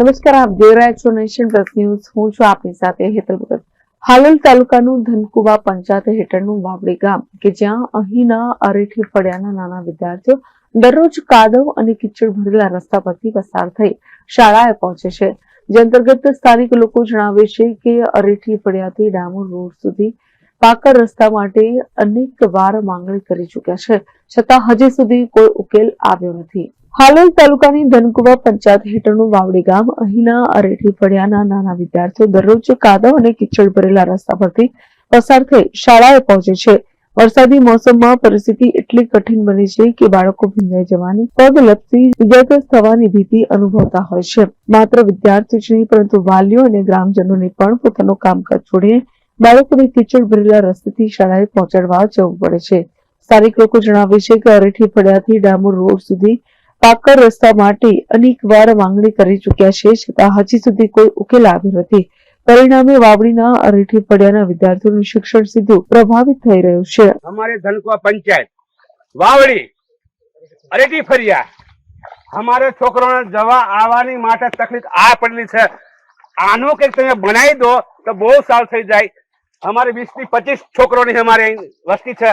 નમસ્કાર, આપ જોઈ રહ્યા છો નેશન પ્લસ ન્યૂઝ. હું છું આપની સાથે હેતલ ભગત. હાલોલ તાલુકાનું ધનકુવા પંચાયત હેઠળનું વાવડી ગામ, કે જ્યાં અહીંના અરેઠી ફળિયાના નાના વિદ્યાર્થીઓ દરરોજ કાદવ અને કિચડ ભરેલા રસ્તા પરથી પસાર થઈ શાળાએ પહોંચે છે. જે અંતર્ગત સ્થાનિક લોકો જણાવે છે કે અરેઠી ફળિયાથી ડામોર રોડ સુધી પાકર રસ્તા માટે અનેક વાર માંગણી કરી ચૂક્યા છે. છતાં હજી સુધી કોઈ ઉકેલ આવ્યો નથી. હાલોલ તાલુકાની ધનકુવા પંચાયત હેઠળનું વાવડી ગામ અહીંના અરેઠી ફળિયાના નાના વિદ્યાર્થીઓ દરરોજ કાદવ અને કિચડ ભરેલા રસ્તા પરથી પસાર થઈ શાળાએ પહોંચે છે. વરસાદી મોસમમાં પરિસ્થિતિ એટલી કઠિન બની છે કે બાળકો ભીંજાઈ જવાની પગ લપસી ઇજાગ્રસ્ત થવાની ભીતિ અનુભવતા હોય છે. માત્ર વિદ્યાર્થી જ નહીં, પરંતુ વાલીઓ અને ગ્રામજનોને પણ પોતાનું કામકાજ છોડીને બાળકોને કીચડ ભરેલા રસ્તેથી શાળાએ પહોંચાડવા જવું પડે છે. સ્થાનિક લોકો જણાવે છે કે અરેઠી ફળિયાથી ડામોર રોડ સુધી પાકર રસ્તા માટે અનેકવાર માંગણી કરી ચૂક્યા છે, છતાં હજી સુધી કોઈ ઉકેલ આવ્યો નથી. પરિણામે વાવડીના અરેઠી પડ્યાના વિદ્યાર્થીઓનું શિક્ષણ સીધું પ્રભાવિત થઈ રહ્યું છે. અમારે ધનકવા પંચાયત વાવડી અરેઠી ફરિયા. અમારે છોકરાઓને જવા આવવાની માટે તકલીફ આ પડેલી છે. આનો કંઈક તમે બનાવી દો તો બહુ સારું થઈ જાય. અમારે વીસથી પચીસ છોકરોની અમારે વસ્તી છે.